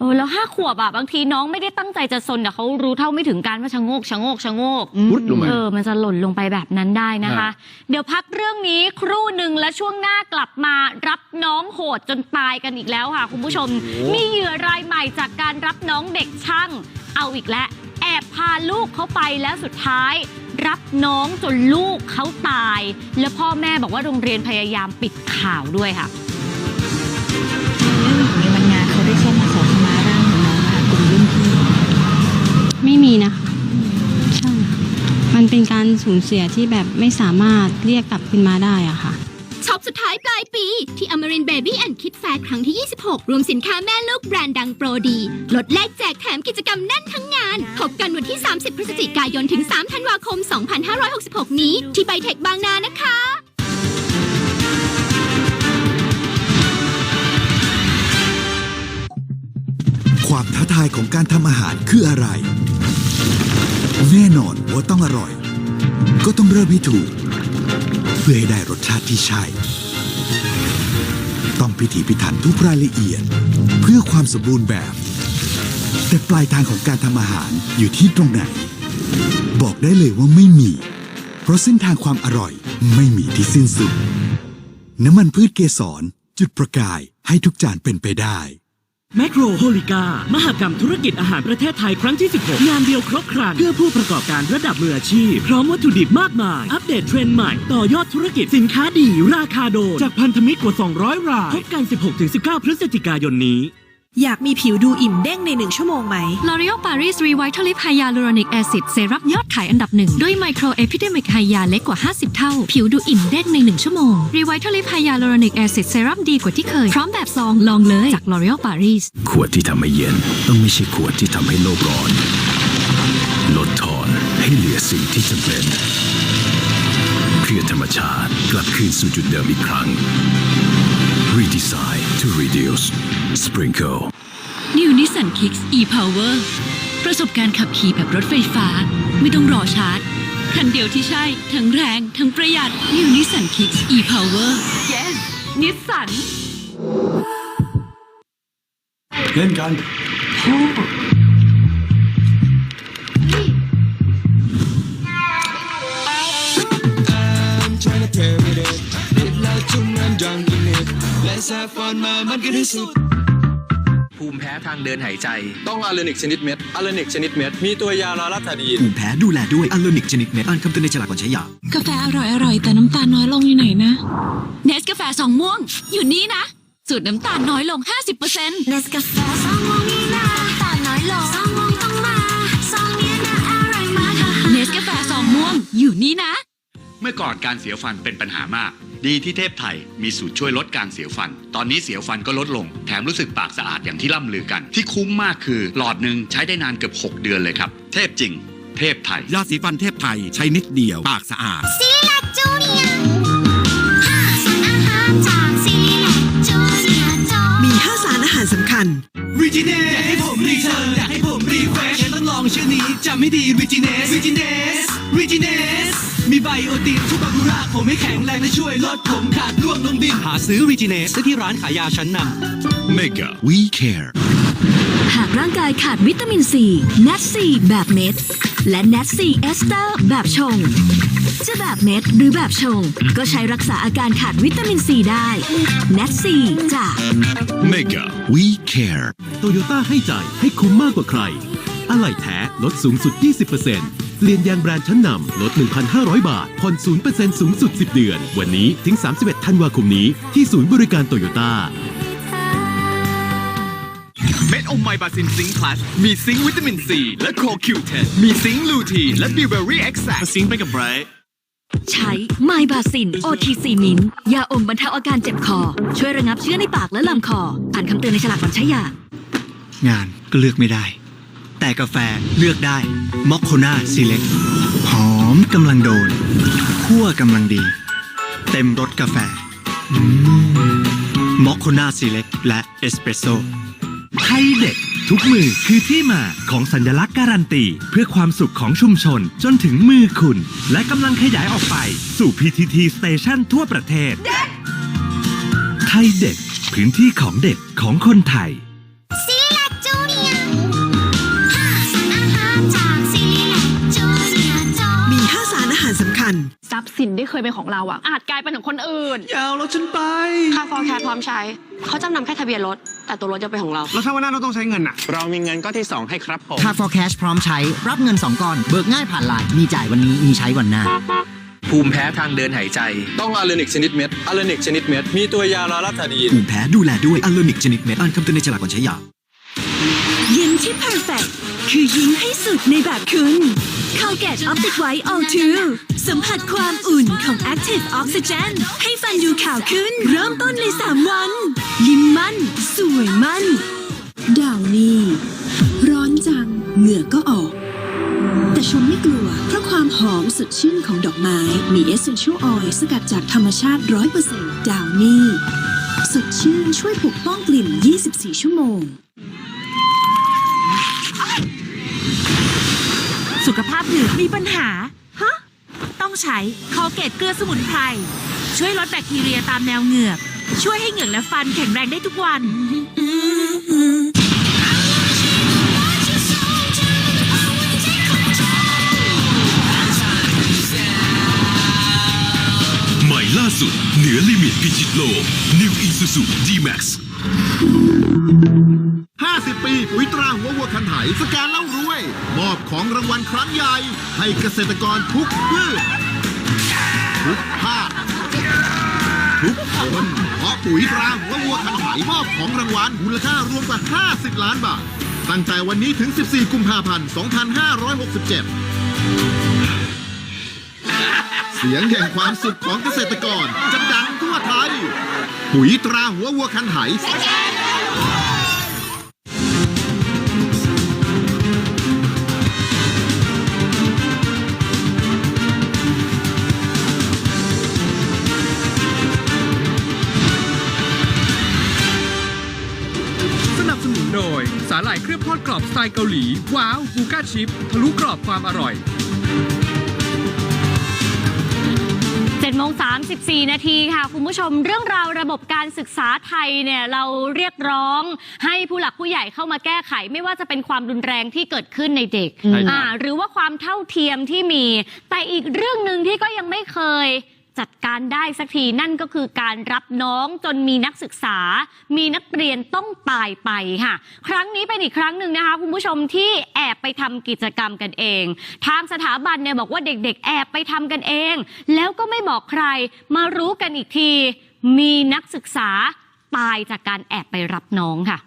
เออแล้วห้าขวบอะบางทีน้องไม่ได้ตั้งใจจะซนแต่เขารู้เท่าไม่ถึงการว่าชะโงกชะโงกชะโงกวุดลงมาเออมันจะหล่นลงไปแบบนั้นได้นะคะฮะเดี๋ยวพักเรื่องนี้ครู่หนึ่งและช่วงหน้ากลับมารับน้องโหดจนตายกันอีกแล้วค่ะ คุณผู้ชม มีเหยื่อรายใหม่จากการรับน้องเด็กช่าง เอาอีกแล้วแอบพาลูกเขาไปแล้วสุดท้าย รับน้องจนลูกเขาตาย แล้วพ่อแม่บอกว่าโรงเรียนพยายามปิดข่าวด้วยค่ะ สูญเสียที่แบบไม่สามารถเรียกกลับคืนมาได้อะค่ะ ช็อปสุดท้ายปลายปี ที่ Amarin Baby and Kid Fair ครั้งที่ 26 รวมสินค้าแม่ลูกแบรนด์ดังโปรดี ลดแลกแจกแถมกิจกรรมแน่นทั้งงาน พบกันวันที่ 30 พฤศจิกายนถึง 3 ธันวาคม 2566 นี้ ที่ไบเทคบางนานะคะความท้าทายของการทำอาหารคืออะไร แน่นอนว่าต้องอร่อย ก็ต้องเริ่มให้ถูก เพื่อให้ได้รสชาติที่ใช่ ต้องพิถีพิถันทุกรายละเอียด เพื่อความสมบูรณ์แบบ แต่ปลายทางของการทำอาหารอยู่ที่ตรงไหน บอกได้เลยว่าไม่มี เพราะเส้นทางความอร่อยไม่มีที่สิ้นสุด น้ำมันพืชเกสรจุดประกายให้ทุกจานเป็นไปได้ แมคโครโฮลิกามหกรรมธุรกิจอาหารประเทศไทยครั้งที่ 16 งานเดียวครบครัน เพื่อผู้ประกอบการระดับมืออาชีพ พร้อมวัตถุดิบมากมาย อัปเดตเทรนด์ใหม่ ต่อยอดธุรกิจสินค้าดี ราคาโดน จากพันธมิตรกว่า 200 ราย พบกัน 16-19 พฤศจิกายนนี้ อยากมีผิวดูอิ่มเด้งในหนึ่งชั่วโมงไหม L'Oreal Paris Revitalift Hyaluronic Acid เซรั่มยอดขายอันดับหนึ่ง ด้วยไมโครเอพิเดมิกไฮยาเล็กกว่า 50 เท่า ผิวดูอิ่มเด้งใน1ชั่วโมง Revitalift Hyaluronic Acid เซรั่มดีกว่าที่เคย พร้อมแบบซองลองเลยจาก L'Oreal Paris ขวดที่ทำให้เย็น ต้องไม่ใช่ขวดที่ทำให้โลกร้อน ลดทอนให้เหลือสิ่งที่จำเป็นเพื่อธรรมชาติกลับคืนสู่จุดเดิมอีกครั้ง Redesign to reduce Sprinkle New Nissan Kicks e-Power ประสบการณ์ขับขี่แบบรถไฟฟ้า ไม่ต้องรอชาร์จ คันเดียวที่ใช่ ทั้งแรง ทั้งประหยัด New Nissan Kicks e-Power yes นิ สสันเล่นกันภูมิแพ้ทางเดินหายใจ ต้องอะเลนิกชนิดเม็ดอะเลนิกชนิดเม็ด มีตัวยาลาลาทาดีน ภูมิแพ้ดูแลด้วยอัลโลนิกชนิดเม็ดอ่านคำเตือนในฉลากก่อนใช้ยากาแฟอร่อยอร่อยแต่น้ำตาลน้อยลงอยู่ไหนนะ เนสกาแฟสองม่วง อยู่นี่นะ สูตรน้ำตาลน้อยลง 50%เนสกาแฟซองมองนี่นะตาลน้อยลงซองมองต้องมาซองเนี้ยนะอร่อยมากเนสกาแฟสองม่วง อยู่นี่นะ เมื่อก่อนการเสียวฟันเป็นปัญหามาก ดีที่เทพไทยมีสูตรช่วยลดการเสียวฟัน ตอนนี้เสียวฟันก็ลดลง แถมรู้สึกปากสะอาดอย่างที่ล่ำลือกัน ที่คุ้มมากคือ หลอดหนึ่งใช้ได้นานเกือบ 6 เดือนเลยครับ เทพจริง เทพไทย ยาสีฟันเทพไทยใช้นิดเดียว ปากสะอาดซีแลกจูเนียร์ห้าสารอาหารจากซีแลกจูเนียร์จอมี5สารอาหารสำคัญ r e g i n e อยากให้ผมรีเทิร์นอยากให้ผมรีเฟรชต้องลองชื่อนี้จำไม่ดี r e g i n e r e g i n e r e g i n e มีไบโอตินทุกบากุระผมให้แข็งแรงและช่วยลดผมขาดร่วงลงดินหาซื้อ r e g i n e ได้ที่ร้านขายยาชั้นนำ Mega We Care หากร่างกายขาดวิตามินซีเนทซีแบบเม็ด และเนทซีเอสเตอร์แบบชง จะแบบเม็ดหรือแบบชง ก็ใช้รักษาอาการขาดวิตามินซีได้เนทซีจาก Mega We Care โตโยต้าให้ใจให้คุ้มมากกว่าใคร อะไหล่แท้ลดสูงสุด 20%เปลี่ยนยางแบรนด์ชั้นนำลด 1,500 บาท ผ่อน 0%สูงสุด 10 เดือน วันนี้ถึง 31 ธันวาคมนี้ที่ศูนย์บริการโตโยต้าเม็ดอมไมบาซินซิงค์พลัสมีซิงค์วิตามินซีและโคคิวเทนมีซิงค์ลูทีนและบิวเบอรี่เอ็กซ์แซซิงไปกับไบรท์ ใช้ไมบาซิน OTC มินยาอมบรรเทาอาการเจ็บคอ ช่วยระงับเชื้อในปากและลำคอ อ่านคำเตือนในฉลากก่อนใช้ยางานก็เลือกไม่ได้ แต่กาแฟเลือกได้มอคโคนาซีเล็กหอมกำลังโดนคั่วกำลังดี เต็มรสกาแฟมอคโคนาซีเล็กและเอสเปรสโซ่ไทยเด็ก ทุกมือคือที่มาของสัญลักษณ์การันตี เพื่อความสุขของชุมชนจนถึงมือคุณ และกำลังขยายออกไปสู่ PTT Station ทั่วประเทศ ไทยเด็ก พื้นที่ของเด็กของคนไทย ซีรีส์จูเนียร์ห้สารอาหารจากซีรีส์จูเนียร์มีห้สารอาหารสำคัญ ทรัพย์สินที่เคยเป็นของเราอะอาจกลายเป็นของคนอื่น ยาวรถฉันไป ค่าฟอร์แคร์พร้อมใช้ เขาจำนำแค่ทะเบียนรถ แต่ตัวรถจะเป็นของเรา แล้วถ้าวันหน้าเราต้องใช้เงินอะ เรามีเงินก้อนที่ 2 ให้ครับผมค่า for cash พร้อมใช้รับเงิน 2 ก้อน เบิกง่ายผ่านไลน์มีจ่ายวันนี้มีใช้วันหน้า ภูมิแพ้ทางเดินหายใจ ต้องอะเลนิกชนิดเม็ดอะเลนิกชนิดเม็ด มีตัวยาลาลาตาดีนกลุ่มแพ้ดูแลด้วยอัลโลนิกชนิดเม็ดอ่านคำเตือนในฉลากก่อนใช้ยา ยิ้มที่ perfect คือยิ้มให้สุดในแบบคุณ Colgate Optic White O2 สัมผัสความอุ่นของ Active Oxygen ให้ฟันดูขาวขึ้น เริ่มต้นใน3วัน ยิ้มมั่น สวยมั่น ดาวนี่ ร้อนจัง เหงื่อก็ออก แต่ชมไม่กลัว เพราะความหอมสดชื่นของดอกไม้ มี Essential Oil สกัดจากธรรมชาติ 100%ดาวนี่ สดชื่นช่วยปกป้องกลิ่น 24 ชั่วโมง สุขภาพเหงือกมีปัญหา ฮะ ต้องใช้คอเกตเกลือสมุนไพร ช่วยลดแบคทีเรียตามแนวเหงือก ช่วยให้เหงือกและฟันแข็งแรงได้ทุกวัน ใหม่ล่าสุด เหนือลิมิตพิชิตโลก New Isuzu D-Max 50 ปี ปุ๋ยตราหัววัวคันไถสแกนเล่ารวย มอบของรางวัลครั้งใหญ่ ให้เกษตรกรทุกพืชทุกภาคทุกคนเพราะปุ๋ยตราหัววัวคันไถมอบของรางวัลมูลค่ารวมกว่า 50 ล้านบาท ตั้งแต่วันนี้ถึง 14 กุมภาพันธ์ 2567 เสียงแห่งความสุขของเกษตรกรจะดังทั่วไทย ปุ๋ยตราหัววัวคันไถ หร่ายเครื่องทอดกรอบสไตล์เกาหลี ว้าวบูก้าชิปทะลุกรอบความอร่อย 7โมง34 นาทีค่ะ คุณผู้ชมเรื่องราวระบบการศึกษาไทยเนี่ยเราเรียกร้องให้ผู้หลักผู้ใหญ่เข้ามาแก้ไข ไม่ว่าจะเป็นความรุนแรงที่เกิดขึ้นในเด็กใช่ครับ อ่าหรือว่าความเท่าเทียมที่มี แต่อีกเรื่องหนึ่งที่ก็ยังไม่เคย จัดการได้สักทีนั่นก็คือการรับน้องจนมีนักศึกษา มีนักเรียนต้องตายไปค่ะ ครั้งนี้เป็นอีกครั้งหนึ่งนะคะคุณผู้ชมที่แอบไปทำกิจกรรมกันเอง ทางสถาบันเนี่ยบอกว่าเด็ก ๆ แอบไปทำกันเอง แล้วก็ไม่บอกใครมารู้กันอีกที มีนักศึกษาตายจากการแอบไปรับน้องค่ะ